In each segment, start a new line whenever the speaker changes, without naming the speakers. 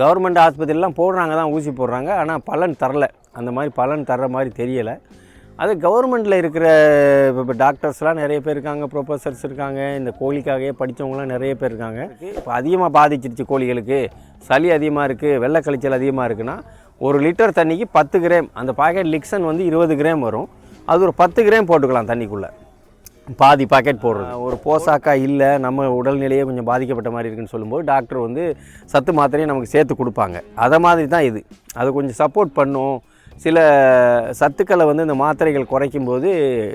Government ஆஸ்பத்திரிலாம் போடுறாங்க தான் ஊசி போடுறாங்க. ஆனால் பலன் தரல. அந்த மாதிரி பலன் தர்ற மாதிரி தெரியலை. அது கவர்மெண்ட்டில் இருக்கிற இப்போ டாக்டர்ஸ்லாம் நிறைய பேர் இருக்காங்க ப்ரொஃபஸர்ஸ் இருக்காங்க. இந்த கோழிக்காகவே படித்தவங்களாம் நிறைய பேர் இருக்காங்க. இப்போ அதிகமாக பாதிச்சிருச்சு கோழிகளுக்கு. சளி அதிகமாக இருக்குது வெள்ளக்கழிச்சல் அதிகமாக இருக்குன்னா ஒரு லிட்டர் தண்ணிக்கு பத்து கிராம் அந்த பாக்கெட் லிக்சன் வந்து இருபது கிராம் வரும். அது ஒரு பத்து கிராம் போட்டுக்கலாம் தண்ணிக்குள்ளே. பாதி பாக்கெட் போடுறது. ஒரு போசாக்கா இல்லை நம்ம உடல்நிலையே கொஞ்சம் பாதிக்கப்பட்ட மாதிரி இருக்குன்னு சொல்லும்போது டாக்டர் வந்து சத்து மாத்திரையை நமக்கு சேர்த்து கொடுப்பாங்க. அதை மாதிரி தான் இது. அது கொஞ்சம் சப்போர்ட் பண்ணும். சில சத்துக்களை வந்து இந்த மாத்திரைகள் குறைக்கும் போது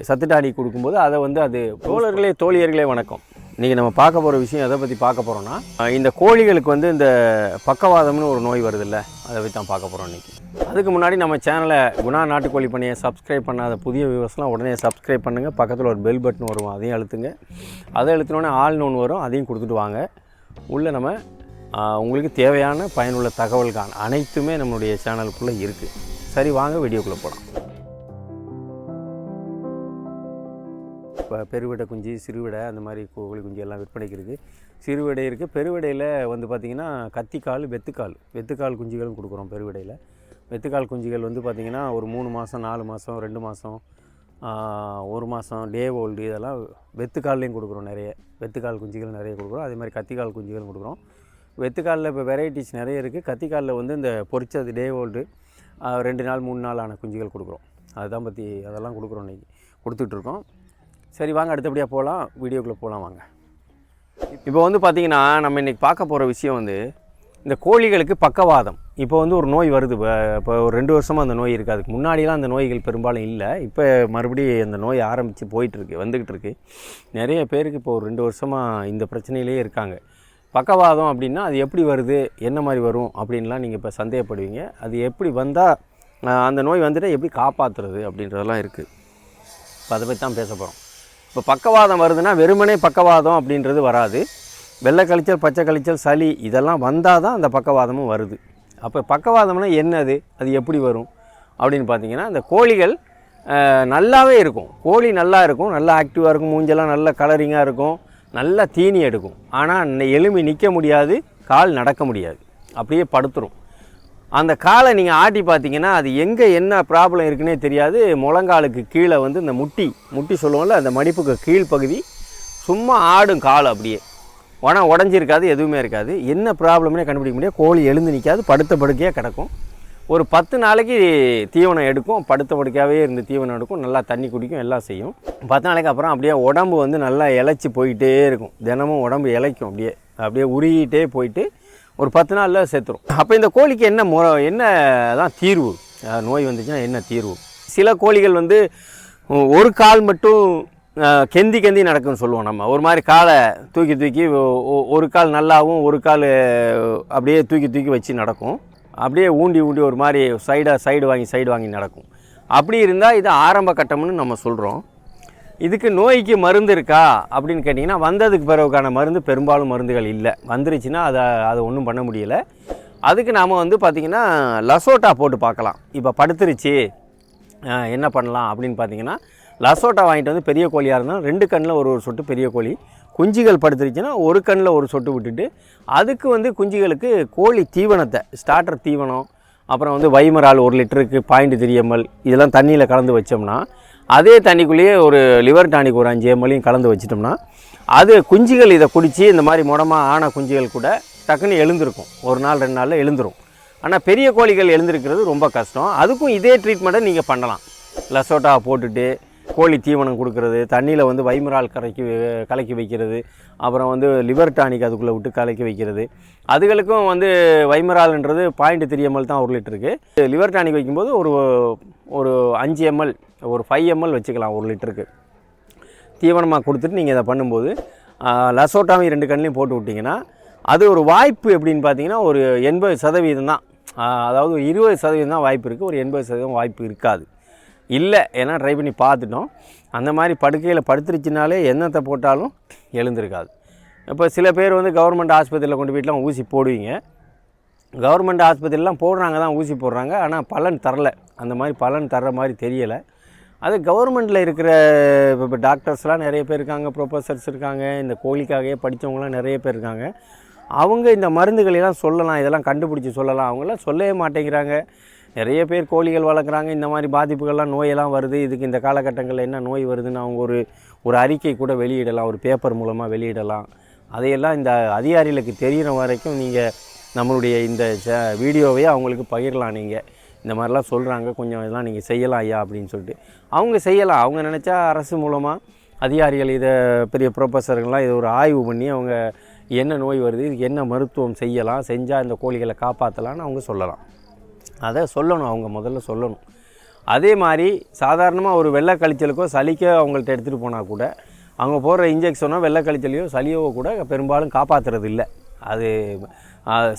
சத்து டானிக் கொடுக்கும்போது அதை வந்து அது தோழர்களே தோழியர்களே வணக்கம். இன்றைக்கி நம்ம பார்க்க போகிற விஷயம் எதை பற்றி பார்க்க போகிறோன்னா இந்த கோழிகளுக்கு வந்து இந்த பக்கவாதம்னு ஒரு நோய் வருதில்ல அதை பற்றி தான் பார்க்க போகிறோம் இன்றைக்கி அதுக்கு முன்னாடி நம்ம சேனலை குணா நாட்டுக்கோழி பண்ணியை சப்ஸ்கிரைப் பண்ணாத புதிய வியூவர்ஸ்லாம் உடனே சப்ஸ்கிரைப் பண்ணுங்கள் பக்கத்தில் ஒரு பெல் பட்டன் வரும் அதையும் அழுத்துங்க. அதை அழுத்தினோடனே ஆள் ஒன்று வரும் அதையும் கொடுத்துட்டு வாங்க. உள்ளே நம்ம உங்களுக்கு தேவையான பயனுள்ள தகவல்கள் அனைத்துமே நம்மளுடைய சேனலுக்குள்ளே இருக்குது சரி வாங்க வீடியோக்குள்ளே போகலாம் இப்போ பெருவிடை குஞ்சு சிறுவிடை அந்த மாதிரி கோழி குஞ்சு எல்லாம் விற்பனைக்கு இருக்குது சிறுவிடை இருக்குது பெருவிடையில் வந்து பார்த்திங்கன்னா கத்திக்கால் வெத்துக்கால். வெத்துக்கால் குஞ்சுகளும் கொடுக்குறோம் பெருவிடையில். வெத்துக்கால் குஞ்சுகள் வந்து பார்த்திங்கன்னா ஒரு மூணு மாதம் நாலு மாதம் ரெண்டு மாதம் ஒரு மாதம் டே ஓல்டு இதெல்லாம் வெத்துக்கால்லையும் கொடுக்குறோம் நிறைய. வெத்துக்கால் குஞ்சுகள் நிறைய கொடுக்குறோம். அதே மாதிரி கத்திக்கால் குஞ்சுகளும் கொடுக்குறோம். வெத்துக்காலில் இப்போ வெரைட்டிஸ் நிறைய இருக்குது கத்திக்காலில் வந்து இந்த பொரிச்சது டே ஓல்டு ரெண்டு நாள் மூணு நாள் ஆன குஞ்சுகள் கொடுக்குறோம். அதுதான் பற்றி அதெல்லாம் கொடுக்குறோம் இன்றைக்கி கொடுத்துட்ருக்கோம். சரி வாங்க அடுத்தபடியாக போகலாம் வீடியோக்குள்ளே போகலாம் வாங்க. இப்போ வந்து பார்த்திங்கன்னா நம்ம இன்றைக்கி பார்க்க போகிற விஷயம் வந்து இந்த கோழிகளுக்கு பக்கவாதம். இப்போ வந்து ஒரு நோய் வருது. இப்போ இப்போ ஒரு ரெண்டு வருஷமாக அந்த நோய் இருக்குது அதுக்கு முன்னாடிலாம் அந்த நோய்கள் பெரும்பாலும் இல்லை. இப்போ மறுபடியும் அந்த நோய் ஆரம்பித்து போயிட்டுருக்கு வந்துக்கிட்டு இருக்கு நிறைய பேருக்கு இப்போ ஒரு ரெண்டு வருஷமாக இந்த பிரச்சனையிலே இருக்காங்க. பக்கவாதம் அப்படின்னா அது எப்படி வருது? என்ன மாதிரி வரும்? அப்படின்லாம் நீங்கள் இப்போ சந்தேகப்படுவீங்க. அது எப்படி வந்தால் அந்த நோய் வந்துட்டு எப்படி காப்பாற்றுறது அப்படின்றதெல்லாம் இருக்குது இப்போ அதை பற்றி தான் பேச போகிறோம் இப்போ பக்கவாதம் வருதுன்னா வெறுமனே பக்கவாதம் அப்படின்றது வராது. வெள்ளை கழிச்சல் பச்சை கழிச்சல் சளி இதெல்லாம் வந்தால் தான் அந்த பக்கவாதமும் வருது. அப்போ பக்கவாதம்னா என்னது? அது எப்படி வரும்? அப்படின்னு பார்த்தீங்கன்னா இந்த கோழிகள் நல்லாவே இருக்கும். கோழி நல்லா இருக்கும். நல்லா ஆக்டிவாக இருக்கும். மூஞ்செல்லாம் நல்ல கலரிங்காக இருக்கும். நல்லா தீனி எடுக்கும். ஆனால் எலும்பி நிற்க முடியாது. கால் நடக்க முடியாது. அப்படியே படுத்துரும். அந்த காலை நீங்கள் ஆட்டி பார்த்தீங்கன்னா அது எங்கே என்ன ப்ராப்ளம் இருக்குன்னே தெரியாது. முழங்காலுக்கு கீழே வந்து இந்த முட்டி முட்டி சொல்லுவோம்ல அந்த மடிப்புக்கு கீழ் பகுதி சும்மா ஆடும் கால் அப்படியே. உடனே உடஞ்சிருக்காது எதுவுமே இருக்காது. என்ன ப்ராப்ளம்னே கண்டுபிடிக்க முடியாது. கோழி எழுந்து நிற்காது படுத்த படுக்கையாக கிடக்கும். ஒரு பத்து நாளைக்கு தீவனம் எடுக்கும். படுத்த படுக்கையாகவே இருந்து தீவனம் எடுக்கும். நல்லா தண்ணி குடிக்கும் எல்லாம் செய்யும். பத்து நாளைக்கு அப்புறம் அப்படியே உடம்பு வந்து நல்லா இளைச்சி போயிட்டே இருக்கும். தினமும் உடம்பு இளைக்கும் அப்படியே. அப்படியே உருகிட்டே போயிட்டு ஒரு பத்து நாளில் செத்துரும். அப்போ இந்த கோழிக்கு என்ன மு என்ன தான் தீர்வு? நோய் வந்துச்சுன்னா என்ன தீர்வு? சில கோழிகள் வந்து ஒரு கால் மட்டும் கெந்தி கெந்தி நடக்கும்னு சொல்லுவோம் நம்ம. ஒரு மாதிரி காலை தூக்கி தூக்கி ஒரு கால் நல்லாவும் ஒரு கால் அப்படியே தூக்கி தூக்கி வச்சு நடக்கும். அப்படியே ஊண்டி ஊண்டி ஒரு மாதிரி சைடாக சைடு வாங்கி சைடு வாங்கி நடக்கும். அப்படி இருந்தால் இது ஆரம்ப கட்டம்னு நம்ம சொல்கிறோம் இதுக்கு நோய்க்கு மருந்து இருக்கா அப்படின்னு கேட்டிங்கன்னா வந்ததுக்கு பிறகுக்கான மருந்து பெரும்பாலும் மருந்துகள் இல்லை. வந்துருச்சுன்னா அதை அதை ஒன்றும் பண்ண முடியலை. அதுக்கு நாம் வந்து பார்த்திங்கன்னா லசோட்டா போட்டு பார்க்கலாம் இப்போ படுத்துருச்சு என்ன பண்ணலாம் அப்படின்னு பார்த்தீங்கன்னா லசோட்டா வாங்கிட்டு வந்து பெரிய கோழியாக இருந்தால் ரெண்டு கண்ணில் ஒரு ஒரு சொட்டு பெரிய கோழி. குஞ்சுகள் படுத்துருச்சுன்னா ஒரு கண்ணில் ஒரு சொட்டு விட்டுட்டு அதுக்கு வந்து குஞ்சுகளுக்கு கோழி தீவனத்தை ஸ்டார்டர் தீவனம் அப்புறம் வந்து வைமரால் ஒரு லிட்டருக்கு பாயிண்ட் திரியம்மல் இதெல்லாம் தண்ணியில் கலந்து வச்சோம்னா அதே தண்ணிக்குள்ளேயே ஒரு லிவர் டானிக் ஒரு அஞ்சு எம்எல்லையும் கலந்து வச்சிட்டோம்னா அது குஞ்சுகள் இதை குடித்து இந்த மாதிரி முடமாக ஆன குஞ்சுகள் கூட டக்குன்னு எழுந்திருக்கும். ஒரு நாள் ரெண்டு நாளில் எழுந்துரும். ஆனால் பெரிய கோழிகள் எழுந்திருக்கிறது ரொம்ப கஷ்டம். அதுக்கும் இதே ட்ரீட்மெண்ட்டை நீங்கள் பண்ணலாம். லசோட்டா போட்டுட்டு கோழி தீவனம் கொடுக்கறது தண்ணியில் வந்து வைமரால் கரைக்கி கலக்கி வைக்கிறது அப்புறம் வந்து லிவர் டானிக் அதுக்குள்ளே விட்டு கலக்கி வைக்கிறது. அதுகளுக்கும் வந்து வைமரால்ன்றது பாயிண்ட் த்ரீ எம்எல் தான் ஒரு லிட்டருக்கு. லிவர் டானிக் வைக்கும்போது ஒரு ஒரு அஞ்சு எம்எல் ஒரு ஃபைவ் எம்எல் வச்சுக்கலாம் ஒரு லிட்டருக்கு. தீவனமாக கொடுத்துட்டு நீங்கள் இதை பண்ணும்போது லசோட்டாவையும் ரெண்டு கண்ணிலையும் போட்டு விட்டிங்கன்னா அது ஒரு வாய்ப்பு எப்படின்னு பார்த்தீங்கன்னா ஒரு எண்பது சதவீதம் தான். அதாவது ஒரு இருபது சதவீதம் தான் வாய்ப்பு இருக்குது ஒரு எண்பது சதவீதம் வாய்ப்பு இருக்காது. இல்லை ஏன்னா ட்ரை பண்ணி பார்த்துட்டோம். அந்த மாதிரி படுக்கையில் படுத்துருச்சுனாலே என்னத்தை போட்டாலும் எழுந்திருக்காது. இப்போ சில பேர் வந்து கவர்மெண்ட் ஆஸ்பத்திரியில் கொண்டு போயிட்டுலாம் ஊசி போடுவீங்க. கவர்மெண்ட் ஆஸ்பத்திரிலாம் போடுறாங்க தான் ஊசி போடுறாங்க. ஆனால் பலன் தரல. அந்த மாதிரி பலன் தர்ற மாதிரி தெரியலை. அது கவர்மெண்ட்டில் இருக்கிற இப்போ இப்போ டாக்டர்ஸ்லாம் நிறைய பேர் இருக்காங்க ப்ரொஃபஸர்ஸ் இருக்காங்க இந்த கோழிக்காகவே படித்தவங்களாம் நிறைய பேர் இருக்காங்க. அவங்க இந்த மருந்துகளெல்லாம் சொல்லலாம் இதெல்லாம் கண்டுபிடிச்சி சொல்லலாம். அவங்களாம் சொல்லவே மாட்டேங்கிறாங்க. நிறைய பேர் கோழிகள் வளர்க்குறாங்க இந்த மாதிரி பாதிப்புகள்லாம் நோயெல்லாம் வருது. இதுக்கு இந்த காலகட்டங்களில் என்ன நோய் வருதுன்னு அவங்க ஒரு ஒரு அறிக்கை கூட வெளியிடலாம் ஒரு பேப்பர் மூலமாக வெளியிடலாம். அதையெல்லாம் இந்த அதிகாரிகளுக்கு தெரிகிற வரைக்கும் நீங்கள் நம்மளுடைய இந்த ச வீடியோவையே அவங்களுக்கு பகிரலாம் நீங்கள் இந்த மாதிரிலாம் சொல்கிறாங்க கொஞ்சம் இதெல்லாம் நீங்கள் செய்யலாம் ஐயா அப்படின்னு சொல்லிட்டு. அவங்க செய்யலாம். அவங்க நினச்சா அரசு மூலமாக அதிகாரிகள் இதை பெரிய ப்ரொஃபஸர்கள்லாம் இதை ஒரு ஆய்வு பண்ணி அவங்க என்ன நோய் வருது இதுக்கு என்ன மருத்துவம் செய்யலாம் செஞ்சால் இந்த கோழிகளை காப்பாற்றலான்னு அவங்க சொல்லலாம். அதை சொல்லணும் அவங்க முதல்ல சொல்லணும். அதே மாதிரி சாதாரணமாக ஒரு வெள்ளை கழிச்சலுக்கோ சளிக்கோ அவங்கள்ட்ட எடுத்துகிட்டு போனால் கூட அவங்க போடுற இன்ஜெக்ஷனோ வெள்ளை கழிச்சலையோ சளியோ கூட பெரும்பாலும் காப்பாற்றுறது இல்லை. அது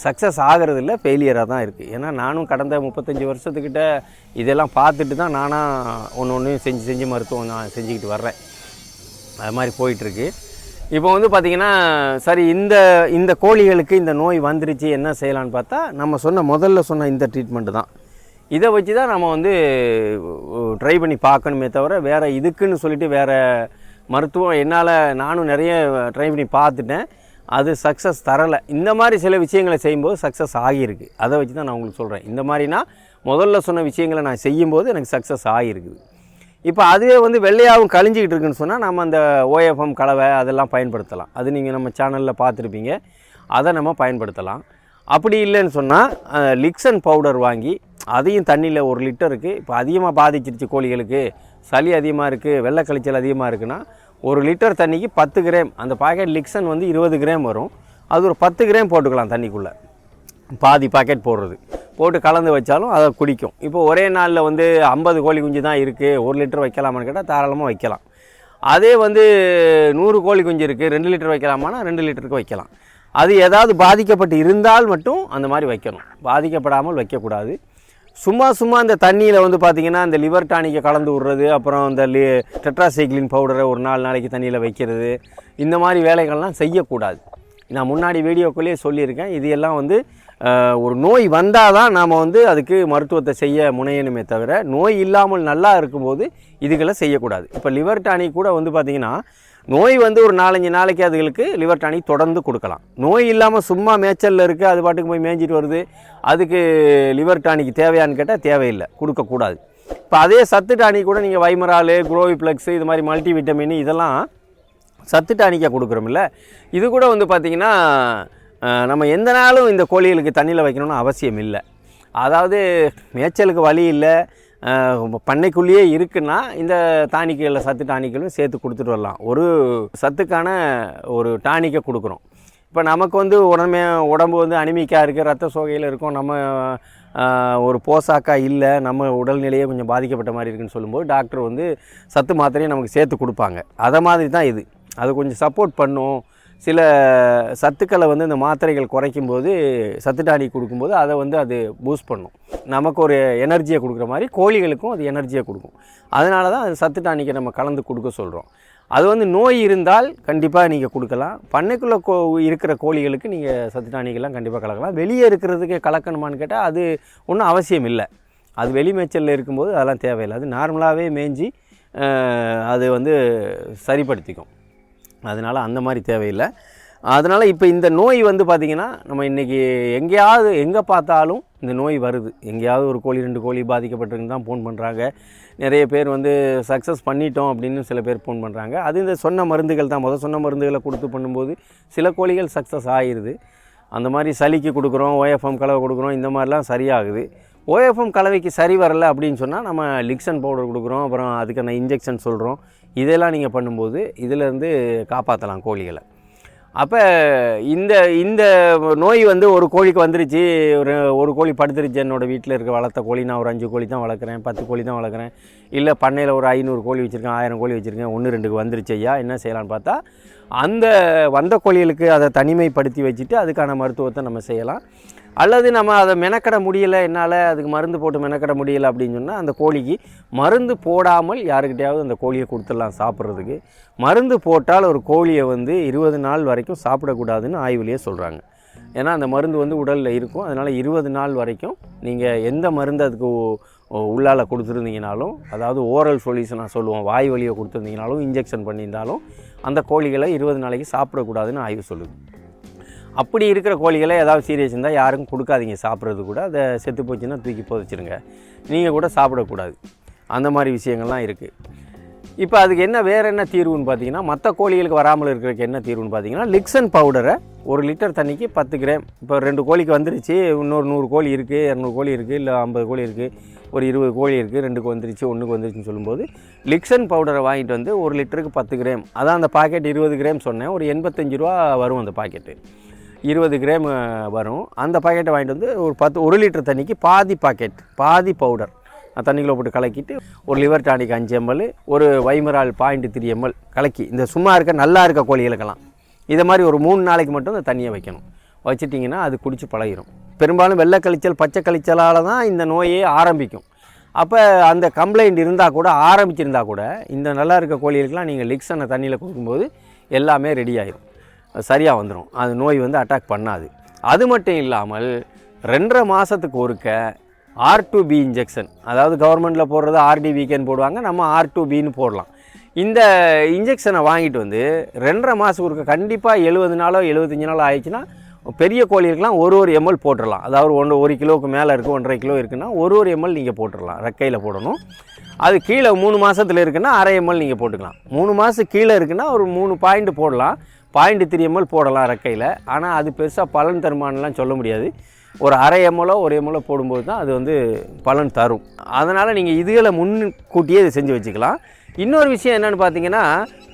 சக்ஸஸ் ஆகிறது இல்லை ஃபெயிலியராக தான் இருக்குது ஏன்னா நானும் கடந்த முப்பத்தஞ்சு வருஷத்துக்கிட்ட இதெல்லாம் பார்த்துட்டு தான் நானாக ஒன்று ஒன்றும் செஞ்சு செஞ்சு மருத்துவம் நான் செஞ்சுக்கிட்டு வர்றேன். அது மாதிரி போயிட்டுருக்கு. இப்போ வந்து பார்த்திங்கன்னா சரி இந்த இந்த கோழிகளுக்கு இந்த நோய் வந்துருச்சு என்ன செய்யலான்னு பார்த்தா நம்ம சொன்ன முதல்ல சொன்ன இந்த ட்ரீட்மெண்ட்டு தான். இதை வச்சு தான் நம்ம வந்து ட்ரை பண்ணி பார்க்கணுமே தவிர வேறு இதுக்குன்னு சொல்லிட்டு வேறு மருத்துவம் என்னால் நானும் நிறைய ட்ரை பண்ணி பார்த்துட்டேன். அது சக்ஸஸ் தரலை. இந்த மாதிரி சில விஷயங்களை செய்யும்போது சக்ஸஸ் ஆகியிருக்கு. அதை வச்சு தான் நான் உங்களுக்கு சொல்கிறேன் இந்த மாதிரினா முதல்ல சொன்ன விஷயங்களை நான் செய்யும்போது எனக்கு சக்ஸஸ் ஆகியிருக்குது இப்போ அதுவே வந்து வெள்ளையாகவும் கழிஞ்சிக்கிட்டு இருக்குன்னு சொன்னால் நம்ம அந்த ஓஎஃப்எம் கலவை அதெல்லாம் பயன்படுத்தலாம். அது நீங்கள் நம்ம சேனலில் பார்த்துருப்பீங்க. அதை நம்ம பயன்படுத்தலாம். அப்படி இல்லைன்னு சொன்னால் லிக்சன் பவுடர் வாங்கி அதையும் தண்ணியில் ஒரு லிட்டருக்கு இப்போ அதிகமாக பாதிச்சிருச்சு கோழிகளுக்கு சளி அதிகமாக இருக்குது வெள்ளை கழிச்சல் அதிகமாக இருக்குன்னா ஒரு லிட்டர் தண்ணிக்கு பத்து கிராம் அந்த பாக்கெட் லிக்சன் வந்து இருபது கிராம் வரும். அது ஒரு பத்து கிராம் போட்டுக்கலாம் தண்ணிக்குள்ளே. பாதி பாக்கெட் போடுறது. போட்டு கலந்து வச்சாலும் அதை குடிக்கும். இப்போ ஒரே நாளில் வந்து ஐம்பது கோழி குஞ்சு தான் இருக்குது ஒரு லிட்டர் வைக்கலாமான்னு கேட்டால் தாராளமாக வைக்கலாம். அதே வந்து நூறு கோழி குஞ்சு இருக்குது ரெண்டு லிட்டர் வைக்கலாமான்னா ரெண்டு லிட்டருக்கு வைக்கலாம். அது ஏதாவது பாதிக்கப்பட்டு இருந்தால் மட்டும் அந்த மாதிரி வைக்கணும். பாதிக்கப்படாமல் வைக்கக்கூடாது. சும்மா சும்மா அந்த தண்ணியில் வந்து பார்த்திங்கன்னா இந்த லிவர் டானிக்கை கலந்து விட்றது அப்புறம் இந்த லி டெட்ராசைக்ளின் பவுடரை ஒரு நாலு நாளைக்கு தண்ணியில் வைக்கிறது இந்த மாதிரி வேலைகள்லாம் செய்யக்கூடாது. நான் முன்னாடி வீடியோக்குள்ளேயே சொல்லியிருக்கேன். இது எல்லாம் வந்து ஒரு நோய் வந்தால் தான் நாம் வந்து அதுக்கு மருத்துவத்தை செய்ய முனையணுமே தவிர நோய் இல்லாமல் நல்லா இருக்கும்போது இதுகளை செய்யக்கூடாது. இப்போ லிவர் டானிக் கூட வந்து பார்த்திங்கன்னா நோய் வந்து ஒரு நாலஞ்சு நாளைக்கு அதுகளுக்கு லிவர் டானிக் தொடர்ந்து கொடுக்கலாம். நோய் இல்லாமல் சும்மா மேய்ச்சலில் இருக்குது அது பாட்டுக்கு போய் மேய்ஞ்சிட்டு வருது அதுக்கு லிவர் டானிக் தேவையான்னு கேட்டால் தேவையில்லை கொடுக்கக்கூடாது இப்போ அதே சத்து டானிக் கூட நீங்கள் வைமரால் குரோவி ப்ளக்ஸு இது மாதிரி மல்டி விட்டமின் இதெல்லாம் சத்து டானிக்காக கொடுக்குறோம்ல. இது கூட வந்து பார்த்திங்கன்னா நம்ம எந்த நாளும் இந்த கோழிகளுக்கு தண்ணியில் வைக்கணும்னு அவசியம் இல்லை. அதாவது மேய்ச்சலுக்கு வழி இல்லை பண்ணைக்குள்ளேயே இருக்குன்னா இந்த டானிக்கில் சத்து டானிக்களும் சேர்த்து கொடுத்துட்டு வரலாம். ஒரு சத்துக்கான ஒரு டானிக்கை கொடுக்குறோம். இப்போ நமக்கு வந்து உடம்பு உடம்பு வந்து அனிமிக்காக இருக்குது ரத்த சோகையில் இருக்கும் நம்ம ஒரு போசாக்காக இல்லை நம்ம உடல்நிலையே கொஞ்சம் பாதிக்கப்பட்ட மாதிரி இருக்குன்னு சொல்லும்போது டாக்டர் வந்து சத்து மாத்திரையும் நமக்கு சேர்த்து கொடுப்பாங்க. அதை மாதிரி தான் இது. அது கொஞ்சம் சப்போர்ட் பண்ணும். சில சத்துக்களை வந்து இந்த மாத்திரைகள் குறைக்கும் போது சத்து கொடுக்கும்போது அதை வந்து அது பூஸ்ட் பண்ணும். நமக்கு ஒரு எனர்ஜியை கொடுக்குற மாதிரி கோழிகளுக்கும் அது எனர்ஜியை கொடுக்கும். அதனால தான் அது சத்து நம்ம கலந்து கொடுக்க சொல்கிறோம் அது வந்து நோய் இருந்தால் கண்டிப்பாக நீங்கள் கொடுக்கலாம். பண்ணைக்குள்ளே கோ இருக்கிற கோழிகளுக்கு நீங்கள் சத்து டானிக்கெல்லாம் கண்டிப்பாக கலக்கலாம். வெளியே இருக்கிறதுக்கு கலக்கணுமான்னு கேட்டால் அது ஒன்றும் அவசியம் இல்லை. அது வெளி மேய்ச்சலில் இருக்கும்போது அதெல்லாம் தேவையில்லை. அது நார்மலாகவே மேய்ஞ்சி அது வந்து சரிப்படுத்திக்கும். அதனால் அந்த மாதிரி தேவையில்லை. அதனால் இப்போ இந்த நோய் வந்து பார்த்திங்கன்னா நம்ம இன்றைக்கி எங்கேயாவது எங்கே பார்த்தாலும் இந்த நோய் வருது. எங்கேயாவது ஒரு கோழி ரெண்டு கோழி பாதிக்கப்பட்டிருக்குன்னு தான் ஃபோன் பண்ணுறாங்க நிறைய பேர் வந்து சக்ஸஸ் பண்ணிட்டோம் அப்படின்னு சில பேர் ஃபோன் பண்ணுறாங்க அது இந்த சொன்ன மருந்துகள் தான். முதல் சொன்ன மருந்துகளை கொடுத்து பண்ணும்போது சில கோழிகள் சக்ஸஸ் ஆகிருது அந்த மாதிரி சளிக்கு கொடுக்குறோம் ஓஎஃப்எம் கலவை கொடுக்குறோம் இந்த மாதிரிலாம் சரியாகுது. ஓஎஃப்எம் கலவைக்கு சரி வரலை அப்படின்னு சொன்னால் நம்ம லிக்சன் பவுடர் கொடுக்குறோம். அப்புறம் அதுக்கான இன்ஜெக்ஷன் சொல்கிறோம் இதெல்லாம் நீங்கள் பண்ணும்போது இதிலேருந்து காப்பாற்றலாம் கோழிகளை. அப்போ இந்த இந்த நோய் வந்து ஒரு கோழிக்கு வந்துருச்சு ஒரு ஒரு கோழி படுத்துருச்சு என்னோடய வீட்டில் இருக்க வளர்த்த கோழி நான் ஒரு அஞ்சு கோழி தான் வளர்க்குறேன் பத்து கோழி தான் வளர்க்குறேன். இல்லை பண்ணையில் ஒரு ஐநூறு கோழி வச்சுருக்கேன் ஆயிரம் கோழி வச்சுருக்கேன் ஒன்று ரெண்டுக்கு வந்துருச்சு ஐயா என்ன செய்யலான்னு பார்த்தா அந்த வந்த கோழிகளுக்கு அதை தனிமைப்படுத்தி வச்சுட்டு அதுக்கான மருத்துவத்தை நம்ம செய்யலாம். அல்லது நம்ம அதை மெனக்கட முடியலை என்னால் அதுக்கு மருந்து போட்டு மெனக்கட முடியலை அப்படின்னு சொன்னால் அந்த கோழிக்கு மருந்து போடாமல் யாருக்கிட்டையாவது அந்த கோழியை கொடுத்துடலாம் சாப்பிட்றதுக்கு. மருந்து போட்டால் ஒரு கோழியை வந்து இருபது நாள் வரைக்கும் சாப்பிடக்கூடாதுன்னு ஆய்வுலேயே சொல்கிறாங்க ஏன்னா அந்த மருந்து வந்து உடலில் இருக்கும். அதனால் இருபது நாள் வரைக்கும் நீங்கள் எந்த மருந்து அதுக்கு உள்ளால் கொடுத்துருந்தீங்கனாலும் அதாவது ஓரல் சொல்யூஷனாக சொல்லுவோம் வாய் வழியை கொடுத்துருந்தீங்கனாலும் இன்ஜெக்ஷன் பண்ணியிருந்தாலும் அந்த கோழிகளை இருபது நாளைக்கு சாப்பிடக்கூடாதுன்னு ஆய்வு சொல்லுது. அப்படி இருக்கிற கோழிகளை ஏதாவது சீரியஸ் இருந்தால் யாருக்கும் கொடுக்காதீங்க. சாப்பிட்றது கூட அதை செத்து போச்சுன்னா தூக்கி புதைச்சிருங்க. நீங்கள் கூட சாப்பிடக்கூடாது. அந்த மாதிரி விஷயங்கள்லாம் இருக்குது இப்போ அதுக்கு என்ன வேறு என்ன தீர்வுன்னு பார்த்தீங்கன்னா மற்ற கோழிகளுக்கு வராமல் இருக்கிறதுக்கு என்ன தீர்வுன்னு பார்த்தீங்கன்னா லிக்சன் பவுடரை ஒரு லிட்டர் தண்ணிக்கு பத்து கிராம். இப்போ ரெண்டு கோழிக்கு வந்துருச்சு இன்னொரு நூறு கோழி இருக்குது இரநூறு கோழி இருக்குது இல்லை ஐம்பது கோழி இருக்குது ஒரு இருபது கோழி இருக்குது ரெண்டுக்கு வந்துருச்சு ஒன்றுக்கு வந்துருச்சுன்னு சொல்லும்போது லிக்சன் பவுடரை வாங்கிட்டு வந்து ஒரு லிட்டருக்கு பத்து கிராம். அதான் அந்த பாக்கெட் இருபது கிராம் சொன்னேன் ஒரு எண்பத்தஞ்சு ரூபா வரும் அந்த பாக்கெட்டு இருபது கிராம் வரும். அந்த பாக்கெட்டை வாங்கிட்டு வந்து ஒரு பத்து ஒரு லிட்டர் தண்ணிக்கு பாதி பாக்கெட் பாதி பவுடர் தண்ணிக்குள்ளே போட்டு கலக்கிட்டு ஒரு லிவர் டானிக் அஞ்சு எம்எல் ஒரு வைமரால் பாயிண்ட் த்ரீ எம்எல் கலக்கி இந்த சும்மா இருக்க நல்லா இருக்க கோழிகளுக்கெல்லாம் இதை மாதிரி ஒரு மூணு நாளைக்கு மட்டும் இந்த தண்ணியை வைக்கணும். வச்சிட்டிங்கன்னா அது குடிச்சு பழகிடும் பெரும்பாலும் வெள்ளை கழிச்சல் பச்சை கழிச்சலால் தான் இந்த நோயே ஆரம்பிக்கும். அப்போ அந்த கம்ப்ளைண்ட் இருந்தால் கூட ஆரம்பிச்சிருந்தா கூட இந்த நல்லா இருக்க கோழிகளுக்கெல்லாம் நீங்கள் லிக்ஸனை தண்ணியில் கொடுக்கும்போது எல்லாமே ரெடி ஆகிடும் சரியாக வந்துடும் அது நோய் வந்து அட்டாக் பண்ணாது. அது மட்டும் இல்லாமல் ரெண்டரை மாதத்துக்கு ஒருக்க ஆர் டூ பி இன்ஜெக்ஷன் அதாவது கவர்மெண்ட்டில் போடுறது ஆர்டி போடுவாங்க நம்ம ஆர் டூ பின்னு போடலாம். இந்த இன்ஜெக்ஷனை வாங்கிட்டு வந்து ரெண்டரை மாதத்துக்கு ஒருக்க கண்டிப்பாக எழுபது நாளோ எழுபத்தஞ்சு நாளோ ஆயிடுச்சுன்னா பெரிய கோழிகளுக்கெலாம் ஒரு ஒரு எம்எல் போட்டுடலாம். அதாவது ஒன்று ஒரு கிலோவுக்கு மேலே இருக்குது ஒன்றரை கிலோ இருக்குன்னா ஒரு ஒரு எம்எல் நீங்கள் போட்டுடலாம். ரெக்கையில் போடணும். அது கீழே மூணு மாதத்தில் இருக்குன்னா அரை எம்எல் நீங்கள் போட்டுக்கலாம். மூணு மாதம் கீழே இருக்குன்னா ஒரு மூணு பாயிண்ட் போடலாம். பாயிண்ட் த்ரீ எம்எல் போடலாம் ரெக்கையில் ஆனால் அது பெருசாக பலன் தருமானலாம் சொல்ல முடியாது. ஒரு அரை எம்எலோ ஒரு எம்எலோ போடும்போது தான் அது வந்து பலன் தரும். அதனால் நீங்கள் இதுகளை முன்கூட்டியே இது செஞ்சு வச்சுக்கலாம். இன்னொரு விஷயம் என்னென்னு பார்த்தீங்கன்னா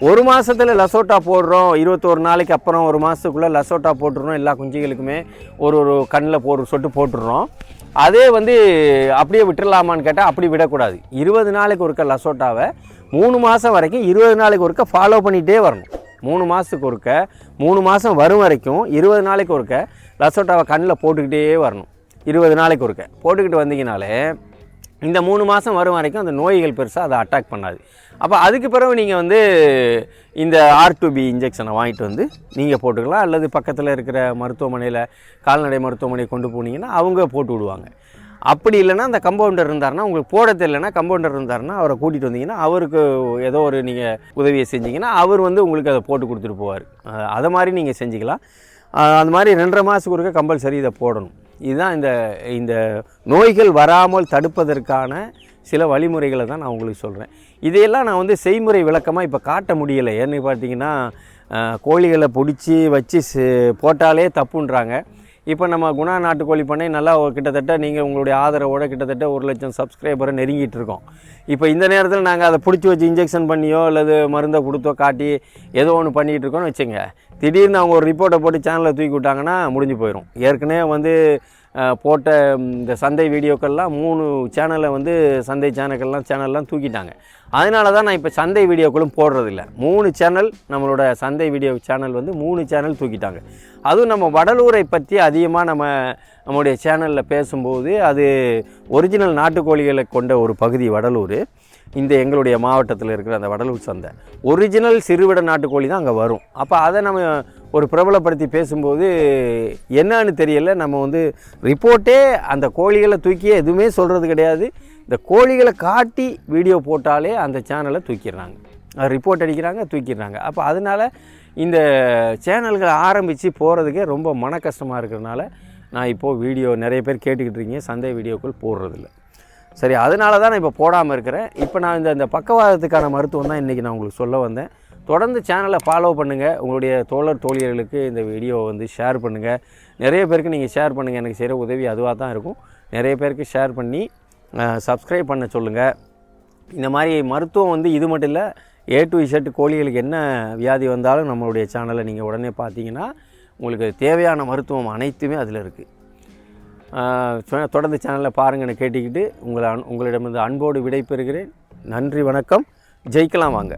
ஒரு மாதத்தில் லசோட்டா போடுறோம் இருபத்தோரு நாளைக்கு அப்புறம் ஒரு மாதத்துக்குள்ளே லசோட்டா போட்டுடுறோம் எல்லா குஞ்சுகளுக்குமே ஒரு ஒரு கண்ணில் போடுற சொட்டு போட்டுடுறோம் அதே வந்து அப்படியே விட்டுறலாமான்னு கேட்டால் அப்படி விடக்கூடாது. இருபது நாளைக்கு ஒருக்க லசோட்டாவை மூணு மாதம் வரைக்கும் இருபது நாளைக்கு ஒருக்க ஃபாலோ பண்ணிகிட்டே வரணும். மூணு மாதத்துக்கு ஒருக்க மூணு மாதம் வரும் வரைக்கும் இருபது நாளைக்கு ஒருக்க லசோட்டாவை கண்ணில் போட்டுக்கிட்டே வரணும். இருபது நாளைக்கு ஒருக்க. போட்டுக்கிட்டு வந்தீங்கனாலே இந்த மூணு மாதம் வரும் வரைக்கும் அந்த நோய்கள் பெருசாக அதை அட்டாக் பண்ணாது. அப்போ அதுக்கு பிறகு நீங்கள் வந்து இந்த ஆர் டு பி இன்ஜெக்ஷனை வாங்கிட்டு வந்து நீங்கள் போட்டுக்கலாம். அல்லது பக்கத்தில் இருக்கிற மருத்துவமனையில் கால்நடை மருத்துவமனை கொண்டு போனீங்கன்னா அவங்க போட்டு விடுவாங்க. அப்படி இல்லைன்னா அந்த கம்பவுண்டர் இருந்தாருன்னா உங்களுக்கு போட தெரியலனா கம்பவுண்டர் இருந்தாருன்னா அவரை கூட்டிகிட்டு வந்தீங்கன்னா அவருக்கு ஏதோ ஒரு நீங்கள் உதவியை செஞ்சீங்கன்னா அவர் வந்து உங்களுக்கு அதை போட்டு கொடுத்துட்டு போவார். அதை மாதிரி நீங்கள் செஞ்சுக்கலாம். அந்த மாதிரி ரெண்டரை மாதத்துக்கு ஒருக்க கம்பல்சரி இதை போடணும். இதுதான் இந்த இந்த நோய்கள் வராமல் தடுப்பதற்கான சில வழிமுறைகளை தான் நான் உங்களுக்கு சொல்கிறேன் இதையெல்லாம் நான் வந்து செய்முறை விளக்கமாக இப்போ காட்ட முடியலை. ஏன்னு பார்த்தீங்கன்னா கோழிகளை பிடிச்சி வச்சு போட்டாலே தப்புன்றாங்க. இப்போ நம்ம குணா நாட்டுக்கோழி பண்ணை நல்லா கிட்டத்தட்ட நீங்கள் உங்களுடைய ஆதரவோட கிட்டத்தட்ட ஒரு லட்சம் சப்ஸ்கிரைபரை நெருங்கிட்டு இருக்கோம். இப்போ இந்த நேரத்தில் நாங்கள் அதை பிடிச்சி வச்சு இன்ஜெக்ஷன் பண்ணியோ அல்லது மருந்தை கொடுத்தோ காட்டி ஏதோ ஒன்று பண்ணிகிட்டு இருக்கோம்னு வச்சுங்க திடீர்னு அவங்க ஒரு ரிப்போர்ட்டை போட்டு சேனலில் தூக்கி விட்டாங்கன்னா முடிஞ்சு போயிடும் ஏற்கனவே வந்து போட்ட இந்த சந்தை வீடியோக்கள்லாம் மூணு சேனலை வந்து சந்தை சேனல்கள்லாம் சேனல்லாம் தூக்கிட்டாங்க. அதனால தான் நான் இப்போ சந்தை வீடியோக்களும் போடுறதில்ல. மூணு சேனல் நம்மளோட சந்தை வீடியோ சேனல் வந்து மூணு சேனல் தூக்கிட்டாங்க. அதுவும் நம்ம வடலூரை பற்றி அதிகமாக நம்ம நம்முடைய சேனலில் பேசும்போது அது ஒரிஜினல் நாட்டுக்கோழிகளை கொண்ட ஒரு பகுதி வடலூர். இந்த எங்களுடைய மாவட்டத்தில் இருக்கிற அந்த வடலூர் சந்தை. ஒரிஜினல் சிறுவிட நாட்டுக்கோழி தான் அங்கே வரும். அப்போ அதை நம்ம ஒரு பிரபலப்படுத்தி பேசும்போது என்னன்னு தெரியல. நம்ம வந்து ரிப்போர்ட்டே அந்த கோழிகளை தூக்கியே எதுவுமே சொல்கிறது கிடையாது. இந்த கோழிகளை காட்டி வீடியோ போட்டாலே அந்த சேனலை தூக்கிடுறாங்க. ரிப்போர்ட் அடிக்கிறாங்க தூக்கிடுறாங்க. அப்போ அதனால் இந்த சேனல்களை ஆரம்பித்து போகிறதுக்கே ரொம்ப மன கஷ்டமாக இருக்கிறனால நான் இப்போது வீடியோ நிறைய பேர் கேட்டுக்கிட்டு இருக்கீங்க. சந்தை வீடியோக்கள் போடுறதில்ல. சரி அதனால தான் நான் இப்போ போடாமல் இருக்கிறேன். இப்போ நான் இந்த இந்த பக்கவாதத்துக்கான மருத்துவம் தான் இன்றைக்கி நான் உங்களுக்கு சொல்ல வந்தேன். தொடர்ந்து சேனலை ஃபாலோ பண்ணுங்கள் உங்களுடைய தோழர் தோழியர்களுக்கு இந்த வீடியோவை வந்து ஷேர் பண்ணுங்கள் நிறைய பேருக்கு நீங்கள் ஷேர் பண்ணுங்கள் எனக்கு செய்கிற உதவி அதுவாக தான் இருக்கும். நிறைய பேருக்கு ஷேர் பண்ணி சப்ஸ்கிரைப் பண்ண சொல்லுங்கள் இந்த மாதிரி மருத்துவம் வந்து இது மட்டும் இல்லை ஏ டு இசட் கோழிகளுக்கு என்ன வியாதி வந்தாலும் நம்மளுடைய சேனலை நீங்கள் உடனே பார்த்தீங்கன்னா உங்களுக்கு தேவையான மருத்துவம் அனைத்துமே அதில் இருக்குது தொடர்ந்து சேனலில் பாருங்கன்னு கேட்டுக்கிட்டு உங்களை அன்- உங்களிடமிருந்து அன்போடு விடை பெறுகிறேன் நன்றி வணக்கம். ஜெயிக்கலாம் வாங்க.